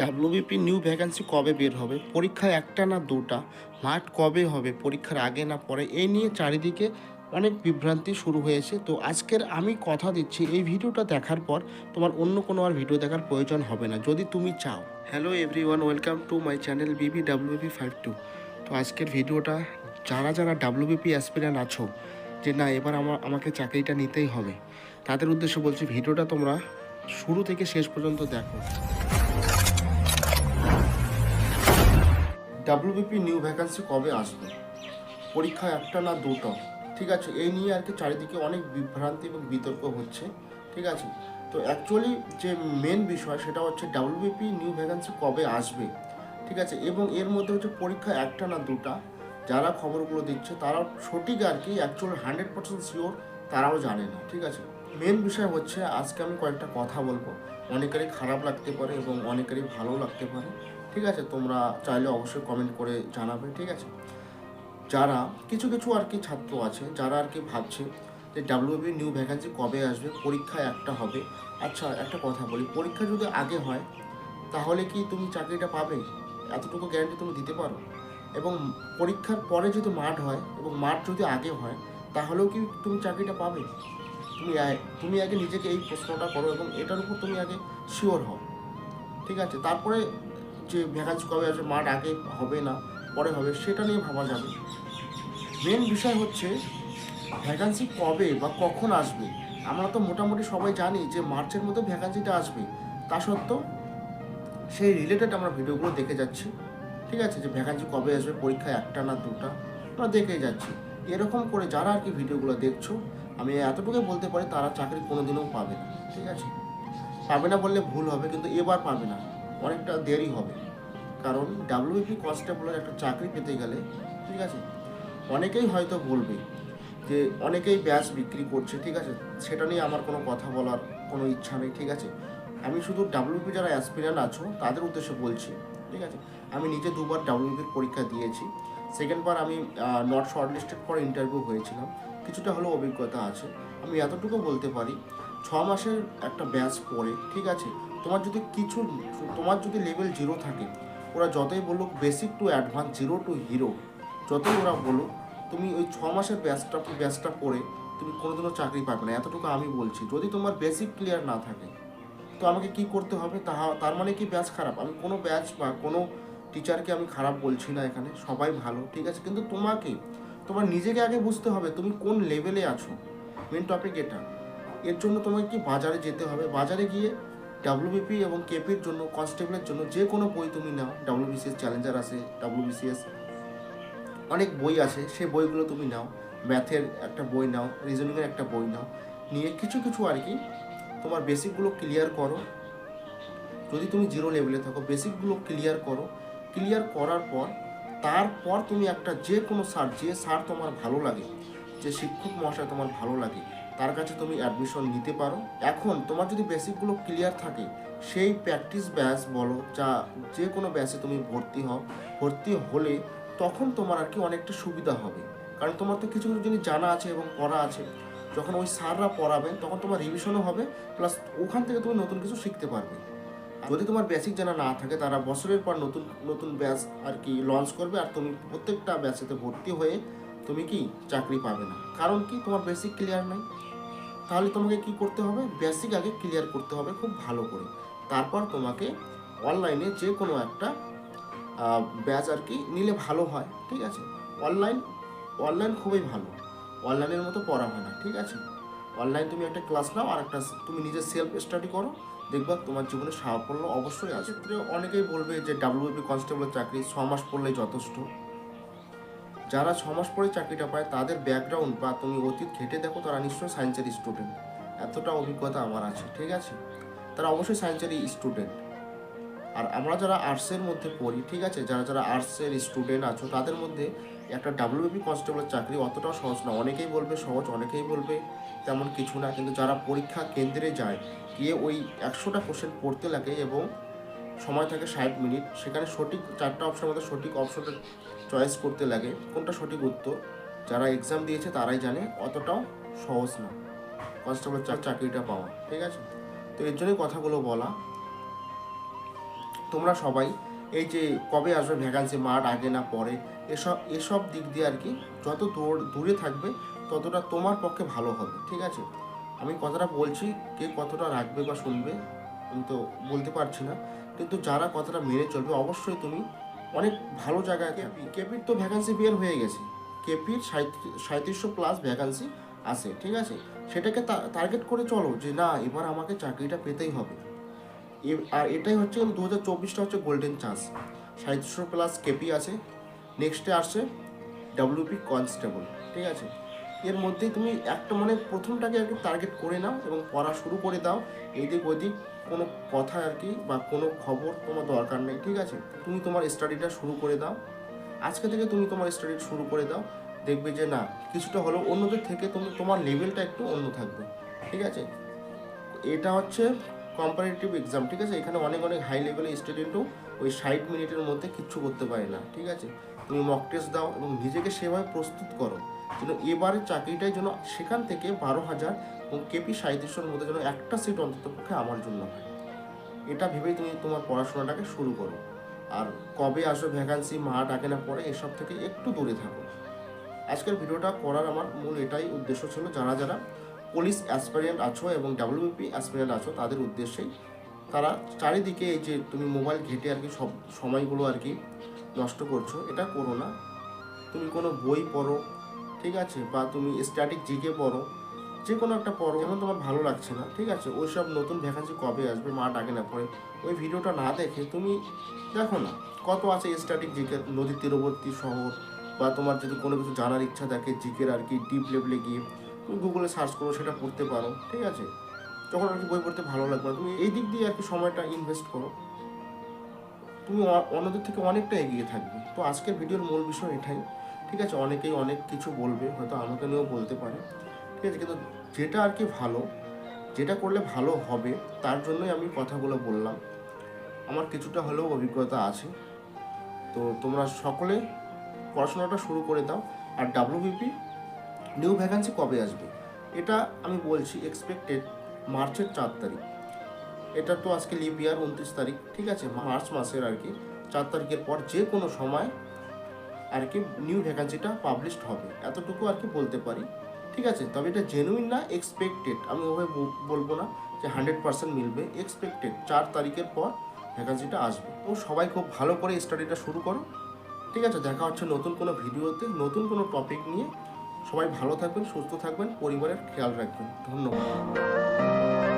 WBP new vacancy কবে বের হবে? পরীক্ষা একটা না দুটা? মাঠ কবে হবে? পরীক্ষার আগে না পরে? এই নিয়ে চারিদিকে অনেক বিভ্রান্তি শুরু হয়েছে। তো আজকের আমি কথা দিচ্ছি, এই ভিডিওটা দেখার পর তোমার অন্য কোনো আর ভিডিও দেখার প্রয়োজন হবে না, যদি তুমি চাও। Hello everyone welcome to my channel BB WB five two তো আজকের ভিডিওটা, যারা যারা ডাব্লিউবিপি অ্যাসপিরেন্ট আছো, যে না, এবার আমার আমাকে চাকরিটা নিতেই হবে, তাদের উদ্দেশ্যে বলছি, ভিডিওটা তোমরা শুরু থেকে শেষ পর্যন্ত দেখো। ডাব্লিউবিপি নিউ ভ্যাকান্সি কবে আসবে? পরীক্ষা একটা না দুটো? ঠিক আছে, এই নিয়ে আর কি চারিদিকে অনেক বিভ্রান্তি এবং বিতর্ক হচ্ছে, ঠিক আছে? তো অ্যাকচুয়ালি যে মেন বিষয় সেটা হচ্ছে ডাব্লিউবিপি নিউ ভ্যাকান্সি কবে আসবে, ঠিক আছে? এবং এর মধ্যে হচ্ছে পরীক্ষা একটা না দুটা, যারা খবরগুলো দিচ্ছে তারাও সঠিক আর কি অ্যাকচুয়াল হান্ড্রেড পার্সেন্ট শিওর তারাও জানে না, ঠিক আছে? মেন বিষয় হচ্ছে আজকে আমি কয়েকটা কথা বলব। অনেকেরই খারাপ লাগতে পারে এবং অনেকেরই ভালো লাগতে পারে। ঠিক আছে? তোমরা চাইলে অবশ্যই কমেন্ট করে জানাবে, ঠিক আছে? যারা, কিছু কিছু আর কি ছাত্র আছে, যারা আর কি ভাবছে যে ডাব্লিউবি নিউ ভ্যাকান্সি কবে আসবে, পরীক্ষা একটা হবে। আচ্ছা একটা কথা বলি, পরীক্ষা যদি আগে হয়, তাহলে কি তুমি চাকরিটা পাবে? এতটুকু গ্যারান্টি তুমি দিতে পারো? এবং পরীক্ষার পরে যদি মাঠ হয় এবং মাঠ যদি আগে হয়, তাহলেও কি তুমি চাকরিটা পাবে? তুমি তুমি আগে নিজেকে এই প্রশ্নটা করো এবং এটার উপর তুমি আগে শিওর হও। ঠিক আছে? তারপরে যে ভ্যাকান্সি কবে আসবে মাঠ আগে হবে না, পরে হবে, সেটা নিয়ে ভাবা যাবে। মেন বিষয় হচ্ছে ভ্যাকান্সি কবে বা কখন আসবে? আমরা তো মোটামুটি সবাই জানি যে মার্চের মধ্যে ভ্যাকান্সিটা আসবে। তা সত্ত্বেও সেই রিলেটেড আমরা ভিডিওগুলো দেখে যাচ্ছি। ঠিক আছে? যে ভ্যাকান্সি কবে আসবে পরীক্ষা একটা না দুটা, আমরা দেখে যাচ্ছি। এরকম করে যারা আর কি ভিডিওগুলো দেখছ আমি এতটুকু বলতে পারি, তারা চাকরি কোনোদিনও পাবে না, ঠিক আছে? পাবে না বললে ভুল হবে, কিন্তু এবার পাবে না, অনেকটা দেরি হবে। কারণ ডাব্লিউপি কনস্টেবলের একটা চাকরি পেতে গেলে, ঠিক আছে? অনেকেই হয়তো বলবে যে, অনেকেই ব্যাস বিক্রি করছে, ঠিক আছে? সেটা নিয়ে আমার কোনো কথা বলার কোনো ইচ্ছা নেই, ঠিক আছে? আমি শুধু ডাব্লিউপি যারা অ্যাসপিরিয়েন্ট আছো, তাদের উদ্দেশ্যে বলছি, ঠিক আছে? আমি নিজে দুবার ডাব্লিউপির পরীক্ষা দিয়েছি। সেকেন্ড বার আমি নট শর্টলিস্টেড পর ইন্টারভিউ হয়েছিলাম। কিছুটা হলেও অভিজ্ঞতা আছে। আমি এতটুকু বলতে পারি, ছ মাসের একটা ব্যাচ পরে ঠিক আছে? তোমার যদি কিছু, তোমার যদি লেভেল জিরো থাকে, ওরা যতই বলুক basic to advance zero to hero যতই ওরা বলুক, তুমি ওই ছ মাসের ব্যাচটা ব্যাচটা পড়ে তুমি কোনোদিনও চাকরি পাবে না। এতটুকু আমি বলছি, যদি তোমার বেসিক ক্লিয়ার না থাকে, তো আমাকে কি করতে হবে? তাহা, তার মানে কি ব্যাচ খারাপ? আমি কোনো ব্যাচ বা কোনো টিচারকে আমি খারাপ বলছি না এখানে, সবাই ভালো, ঠিক আছে? কিন্তু তোমাকে তোমার নিজেকে আগে বুঝতে হবে তুমি কোন লেভেলে আছো। মেন টপিক এটা। এর জন্য তোমাকে কি বাজারে যেতে হবে? বাজারে গিয়ে ডাব্লিউবিপি এবং কেপির জন্য কনস্টেবলের জন্য যে কোনো বই তুমি নাও। ডাব্লিউবিসিএস চ্যালেঞ্জার আছে ডাব্লিউবিসিএস অনেক বই আছে সেই বইগুলো তুমি নাও। ম্যাথের একটা বই নাও রিজনিংয়ের একটা বই নাও। নিয়ে কিছু কিছু আর কি, তোমার বেসিকগুলো ক্লিয়ার করো। যদি তুমি জিরো লেভেলে থাকো বেসিকগুলো ক্লিয়ার করো। ক্লিয়ার করার পর তারপর তুমি একটা যে কোনো স্যার যে স্যার তোমার ভালো লাগে, যে শিক্ষক মহাশয় তোমার ভালো লাগে, তার কাছে তুমি অ্যাডমিশন নিতে পারো। এখন তোমার যদি বেসিকগুলো ক্লিয়ার থাকে, সেই প্র্যাকটিস ব্যাচ বলো, যা যে কোনো ব্যাচে তুমি ভর্তি হও, ভর্তি হলে তখন তোমার আর কি অনেকটা সুবিধা হবে। কারণ তোমার তো কিছু কিছু জিনিস জানা আছে এবং পড়া আছে। যখন ওই স্যাররা পড়াবেন তখন তোমার রিভিশনও হবে প্লাস ওখান থেকে তুমি নতুন কিছু শিখতে পারবে। যদি তোমার বেসিক জানা না থাকে, তারা বছরের পর নতুন নতুন ব্যাচ আর কি লঞ্চ করবে, আর তুমি প্রত্যেকটা ব্যাচেতে ভর্তি হয়ে তুমি কি চাকরি পাবে না। কারণ কি? তোমার বেসিক ক্লিয়ার নাই। তাহলে তোমাকে কি করতে হবে? বেসিক আগে ক্লিয়ার করতে হবে খুব ভালো করে। তারপর তোমাকে অনলাইনে যে কোনো একটা ব্যাচ আর কি নিলে ভালো হয়, ঠিক আছে? অনলাইন অনলাইন খুবই ভালো। অনলাইনের মতো পড়া হয় না, ঠিক আছে? অনলাইন তুমি একটা ক্লাস নাও, আর একটা তুমি নিজে সেলফ স্টাডি করো। দেখবা তোমার জীবনে সাফল্য অবশ্যই আছে ক্ষেত্রে অনেকেই বলবে যে ডাব্লিউপি কনস্টেবলের চাকরি ছ মাস পড়লেই যথেষ্ট। যারা ছ মাস পরে চাকরিটা পায় তাদের ব্যাকগ্রাউন্ড বা তুমি অতীত ঘেটে দেখো তারা নিশ্চয়ই সায়েন্সের স্টুডেন্ট এতটা অভিজ্ঞতা আমার আছে ঠিক আছে? তারা অবশ্যই সায়েন্সেরই স্টুডেন্ট আর আমরা যারা আর্টসের মধ্যে পড়ি ঠিক আছে? যারা যারা আর্টসের স্টুডেন্ট আছো তাদের মধ্যে একটা ডাব্লিউবি কনস্টেবলের চাকরি অতটাও সহজ না। অনেকেই বলবে সহজ অনেকেই বলবে তেমন কিছু না। কিন্তু যারা পরীক্ষা কেন্দ্রে যায় গিয়ে ওই একশোটা কোশ্চেন পড়তে লাগে এবং সময় থাকে ষাট মিনিট। সেখানে সঠিক চারটা অপশনের মধ্যে সঠিক অপশনটা চয়েস করতে লাগে, কোনটা সঠিক উত্তর। যারা এক্সাম দিয়েছে তারাই জানে, অতটাও সহজ না। কনস্টেবল চাকরিটা পাওয়া, ঠিক আছে? তো এর জন্যই কথাগুলো বলা। তোমরা সবাই এই যে কবে আসবে ভ্যাকান্সি মাঠ, আগে না পরে, এসব এসব দিক দিয়ে আর কি যত দূর, দূরে থাকবে, ততটা তোমার পক্ষে ভালো হবে, ঠিক আছে? আমি কথাটা বলছি, কে কতটা রাখবে বা শুনবে, আমি তো বলতে পারছি না। কিন্তু যারা কথাটা মেনে চলবে, অবশ্যই তুমি অনেক ভালো জায়গায় কেপি কেপির তো ভ্যাকান্সি বের হয়ে গেছে। কেপির সাঁত্রিশশো প্লাস ভ্যাকান্সি আছে, ঠিক আছে? সেটাকে টার্গেট করে চলো যে না, এবার আমাকে চাকরিটা পেতেই হবে। আর এটাই হচ্ছে দু হাজার চব্বিশটা হচ্ছে গোল্ডেন চান্স সাঁত্রিশশো প্লাস কেপি আছে নেক্সটে আসছে ডাব্লিউপি কনস্টেবল ঠিক আছে? এর মধ্যে তুমি একটা মানে প্রথমটাকে কি টার্গেট করে নাও এবং পড়া শুরু করে দাও। এদিক ওদিক কোনো কথা আর কি বা কোনো খবর তোমার দরকার নেই, ঠিক আছে? তুমি তোমার স্টাডিটা শুরু করে দাও। আজকে থেকে তুমি তোমার স্টাডি শুরু করে দাও। দেখবে যে না, কিছুটা হলেও অন্যদের থেকে তুমি তোমার লেভেলটা একটু অন্য থাকবে, ঠিক আছে? এটা হচ্ছে কম্পারেটিভ এক্সাম ঠিক আছে? এখানে অনেক অনেক হাই লেভেলের স্টুডেন্টও ওই ষাট মিনিটের মধ্যে কিচ্ছু করতে পারে না, ঠিক আছে? তুমি মক টেস্ট দাও এবং নিজেকে সেভাবে প্রস্তুত করো। যেন এবারের চাকরিটাই যেন সেখান থেকে বারো হাজার এবং কেপি সাঁত্রিশশোর মধ্যে যেন একটা সিট অন্তত পক্ষে আমার জন্য হয়। এটা ভেবেই তুমি তোমার পড়াশোনাটাকে শুরু করো। আর কবে আসবে ভ্যাকান্সি মা ডাকে না পড়ে এসব থেকে একটু দূরে থাকো। আজকের ভিডিওটা করার আমার মূল এটাই উদ্দেশ্য ছিল, যারা যারা পুলিশ অ্যাসপিরিয়েন্ট আছো এবং ডাব্লিউপি অ্যাসপিরিয়েন্ট আছো, তাদের উদ্দেশ্যেই তারা চারিদিকে এই যে তুমি মোবাইল ঘেটে আর কি সব সময়গুলো আর কি নষ্ট করছ, এটা করো না। তুমি কোনো বই পড়ো ঠিক আছে? বা তুমি স্ট্যাটিক জিকে পড়ো যে কোনো একটা পড়ো যেমন তোমার ভালো লাগছে না, ঠিক আছে? ওই সব নতুন ভ্যাকান্সি কবে আসবে, মা ডাকে না পড়ে। ওই ভিডিওটা না দেখে তুমি দেখো না, কত আছে স্ট্যাটিক জিকে নদীর তীরবর্তী শহর, বা তোমার যদি কোনো কিছু জানার ইচ্ছা থাকে জিকের আর কি ডিপ লেভেলে গিয়ে তুমি গুগলে সার্চ করো, সেটা পড়তে পারো, ঠিক আছে? যখন আর কি বই পড়তে ভালো লাগবে তুমি এই দিক দিয়ে আর কি সময়টা ইনভেস্ট করো। তুমি অন্যদের থেকে অনেকটা এগিয়ে থাকবে। তো আজকের ভিডিওর মূল বিষয় এটাই। ঠিক আছে, অনেকেই অনেক কিছু বলবে, হয়তো আমাকে নিয়েও বলতে পারে। ঠিক আছে, কিন্তু যেটা আর কি ভালো, যেটা করলে ভালো হবে, তার জন্যই আমি কথাগুলো বললাম। আমার কিছুটা হলেও অভিজ্ঞতা আছে। তো তোমরা সকলে পড়াশোনাটা শুরু করে দাও। আর ডাব্লিউবিপি নিউ ভ্যাকান্সি কবে আসবে? এটা আমি বলছি এক্সপেক্টেড মার্চের চার তারিখ। এটা তো আজকে লিপ ইয়ার উনত্রিশ তারিখ, ঠিক আছে? মার্চ মাসের আর কি। চার তারিখের পর যে কোনো সময় আর কি নিউ ভ্যাকান্সিটা পাবলিশড হবে। এতটুকু আর কি বলতে পারি। ঠিক আছে? তবে এটা জেনুইন না এক্সপেক্টেড আমি ওভাবে বলব না যে হান্ড্রেড পার্সেন্ট মিলবে। এক্সপেক্টেড চার তারিখের পর ভ্যাকান্সিটা আসবে। তো সবাই খুব ভালো করে স্টাডিটা শুরু করো। ঠিক আছে? দেখা হচ্ছে নতুন কোনো ভিডিওতে, নতুন কোনো টপিক নিয়ে। সবাই ভালো থাকবেন, সুস্থ থাকবেন, পরিবারের খেয়াল রাখবেন। ধন্যবাদ।